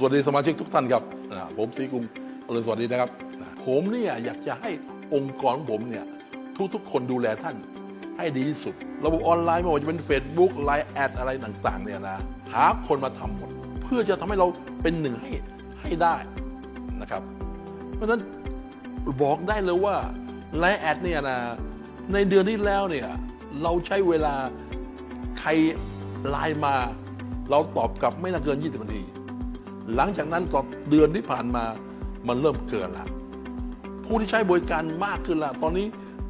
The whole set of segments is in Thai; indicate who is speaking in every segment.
Speaker 1: สวัสดีสมาชิกทุกท่านครับผมศรีกุงอรุณสวัสดีนะครับ ผมเนี่ยอยากจะให้องค์กรของผมเนี่ยทุกๆ คนดูแลท่านให้ดีที่สุด ระบบออนไลน์ไม่ว่าจะเป็น Facebook ไลน์แอดอะไรต่างๆเนี่ยนะหาคนมาทำหมด เพื่อจะทำให้เราเป็นหนึ่งให้ให้ได้นะครับ เพราะฉะนั้นบอกได้เลยว่าไลน์แอดเนี่ยนะในเดือนที่แล้วเนี่ยเราใช้เวลาใครไลน์มา เราตอบกลับไม่น่าเกิน 20นาที หลังจากนั้นต่อเดือนที่ผ่านมามันเริ่มเกินละผู้ที่ใช้บริการมากขึ้นละตอนนี้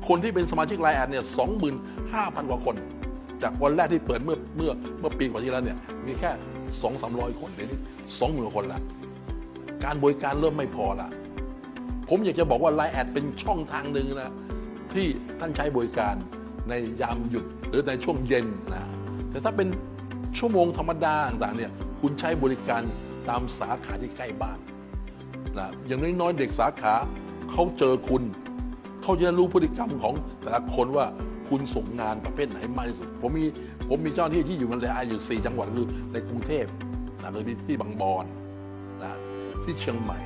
Speaker 1: คนที่เป็นสมาชิกไลน์แอดเนี่ยสองหมื่นห้าพันกว่าคน จากวันแรกที่เปิดเมื่อเมื่อเมื่อปีกว่าที่แล้วเนี่ยมีแค่สองสามร้อยคนเดี๋ยวนี้สองหมื่นคนละการบริการเริ่มไม่พอละผมอยากจะบอกว่าไลน์แอดเป็นช่องทางหนึ่งนะที่ท่านใช้บริการในยามหยุดหรือในช่วงเย็นนะแต่ถ้าเป็นชั่วโมงธรรมดาต่างๆเนี่ยคุณใช้บริการ ตามสาขาที่ใกล้บ้านนะอย่างน้อยๆเด็กสาขาเขาเจอคุณ เขาจะรู้พฤติกรรมของแต่ละคนว่าคุณส่งงานประเภทไหนมากที่สุด ผมมีผมมีเจ้าหน้าที่ที่อยู่ในรายอยู่ 4 จังหวัดคือในกรุงเทพนะคือที่บางบอนนะที่เชียงใหม่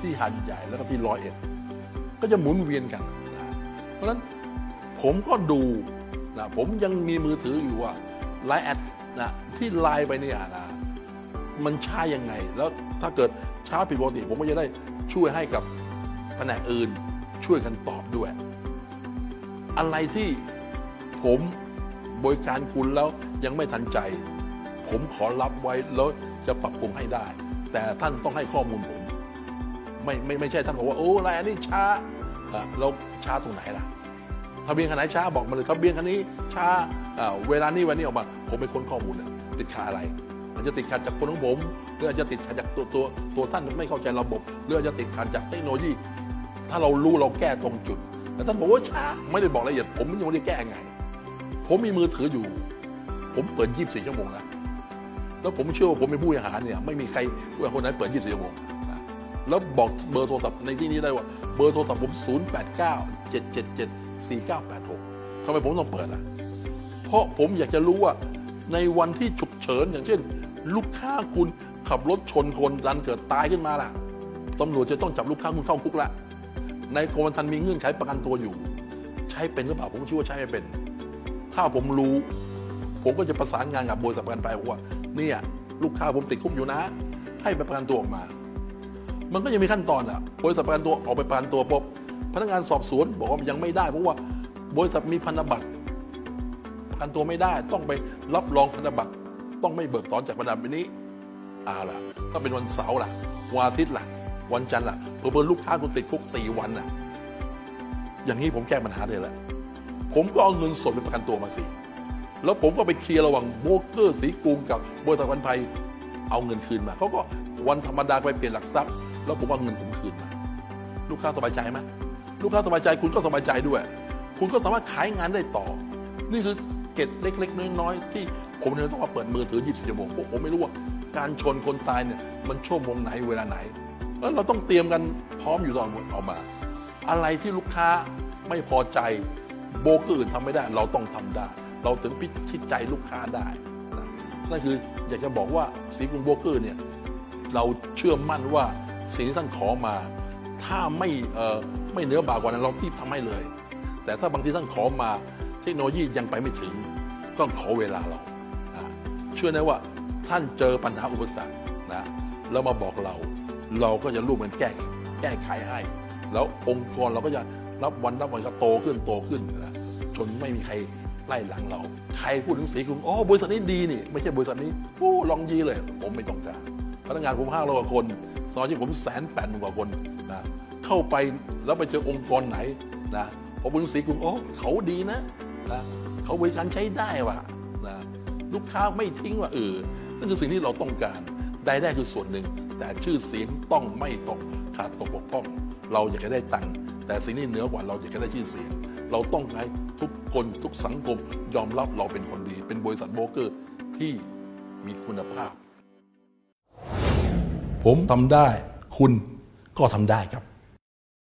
Speaker 1: ที่หันใหญ่แล้วก็ที่ร้อยเอ็ดก็จะหมุนเวียนกันนะเพราะฉะนั้นผมก็ดูนะผมยังมีมือถืออยู่ว่าไลน์แอดนะที่ไลน์ไปเนี่ยนะ มันช้ายังไง แล้วถ้าเกิดช้าผิดปกติผมก็จะได้ช่วยให้กับแผนกอื่นช่วยกันตอบด้วย อะไรที่ผมบริการคุณแล้วยังไม่ทันใจ ผมขอรับไว้แล้วจะปรับปรุงให้ได้ แต่ท่านต้องให้ข้อมูลผม ไม่ไม่ไม่ใช่ท่านบอกว่าโอ้อะไรอันนี้ช้าเราช้าตรงไหนล่ะทะเบียนคันไหนช้าบอกมาเลยทะเบียนคันนี้ช้าเวลานี้วันนี้ออกมา ผมเป็นคนข้อมูลติดขัดอะไร มันจะติดขัดจากคนของผม หรืออาจจะติดขัดจากตัวตัวตัวท่านไม่เข้าใจระบบ หรืออาจจะติดขัดจากเทคโนโลยี ถ้าเรารู้เราแก้ตรงจุด แต่ท่านบอกว่าช้าไม่ได้บอกละเอียด ผมยังไม่ได้แก้ไง ผมมีมือถืออยู่ ผมเปิด 24 ชั่วโมงนะแล้วผมเชื่อว่าผมเป็นผู้บริหารเนี่ยไม่มีใครผู้บริหารคนไหนเปิด 24 ชั่วโมงนะแล้วบอกเบอร์โทรศัพท์ในที่นี้ได้ว่าเบอร์โทรศัพท์ผม 089 777 4986ทำไมผมต้องเปิดอะเพราะผมอยากจะรู้ว่าในวันที่ฉุกเฉินอย่างเช่น ลูกค้าคุณขับรถชนคนดันเกิดตายขึ้นมาล่ะตำรวจจะต้องจับลูกค้าคุณเข้าคุกละในกรมธรรม์มีเงื่อนไขประกันตัวอยู่ ใช้เป็นหรือเปล่าผมเชื่อว่าใช้ไม่เป็น ถ้าผมรู้ ผมก็จะประสานงานกับบริษัทประกันภัยว่าเนี่ยลูกค้าผมติดคุกอยู่นะ ให้ไปประกันตัวออกมา มันก็ยังมีขั้นตอนอะบริษัทประกันตัวออกไปประกันตัวปุ๊บพนักงานสอบสวนบอกว่ายังไม่ได้เพราะว่าบริษัทมีพันธบัตรประกันตัวไม่ได้ต้องไปรับรองพันธบัตร ต้องไม่เบิกถอนจากพันธบัตรนี้อ่าล่ะถ้าเป็นวันเสาร์ล่ะวันอาทิตย์ล่ะ วันจันทร์ล่ะเพิ่มลูกค้าคุณติดคุกสี่วันน่ะ อย่างนี้ผมแก้ปัญหาเลยแหละผมก็เอาเงินสดไปประกันตัวมาสิแล้วผมก็ไปเคลียร์ระหว่างโบรกเกอร์สีกรุงกับบริษัทพันภัยเอาเงินคืนมาเขาก็วันธรรมดาไปเปลี่ยนหลักทรัพย์ แล้วผมเอาเงินผมคืนมาลูกค้าสบายใจไหมลูกค้าสบายใจคุณก็สบายใจด้วย คุณก็สามารถขายงานได้ต่อ นี่คือเกร็ดเล็ก ๆ น้อยๆที่ ผมเนี่ยต้องมาเปิดมือถือ 24 ชั่วโมงผมไม่รู้ว่าการชนคนตายเนี่ยมันชั่วโมงไหนเวลาไหนแล้วเราต้องเตรียมกันพร้อมอยู่ตอนออกมา อะไรที่ลูกค้าไม่พอใจโบกเกอร์อื่นทำไม่ได้ เราต้องทำได้ เราถึงพิชิตใจลูกค้าได้นะนั่นคืออยากจะบอกว่าสีกรุงโบกเกอร์เนี่ยเราเชื่อมั่นว่าสิ่งที่ท่านขอมา ถ้าไม่เอ่อไม่เหนือบากว่านั้นเราที่ทำให้เลย แต่ถ้าบางทีท่านขอมาเทคโนโลยียังไปไม่ถึง ต้องขอเวลาเรา เชื่อแน่ว่าท่านเจอปัญหาอุปสรรคนะแล้วมาบอกเรา เราก็จะร่วมกันแก้แก้ไขให้ แล้วองค์กรเราก็จะรับวันรับวันก็โตขึ้นโตขึ้นนะจนไม่มีใครไล่หลังเรา ใครพูดถึงสีกรุงอ๋อบริษัทนี้ดีนี่ ไม่ใช่บริษัทนี้โอ้ลองยีเลย ผมไม่ต้องการพนักงานผมห้าร้อยกว่าคนสมาชิกผมแสนแปดหมื่นกว่าคนนะเข้าไปแล้วไปเจอองค์กรไหนนะพอบริษัทสีกรุงอ๋อเขาดีนะนะเขาบริการใช้ได้ว่ะ ลูกค้าไม่ทิ้งว่าเออนั่นคือสิ่งที่เราต้องการได้ได้คือส่วนหนึ่ง แต่ชื่อเสียงต้องไม่ตกขาดตกบกพร่อง เราอยากจะได้ตังค์แต่สิ่งที่เหนือกว่าเราอยากจะได้ชื่อเสียง เราต้องให้ทุกคนทุกสังคมยอมรับเราเป็นคนดี เป็นบริษัทโบรกเกอร์ที่มีคุณภาพ ผมทำได้ คุณก็ทำได้ครับ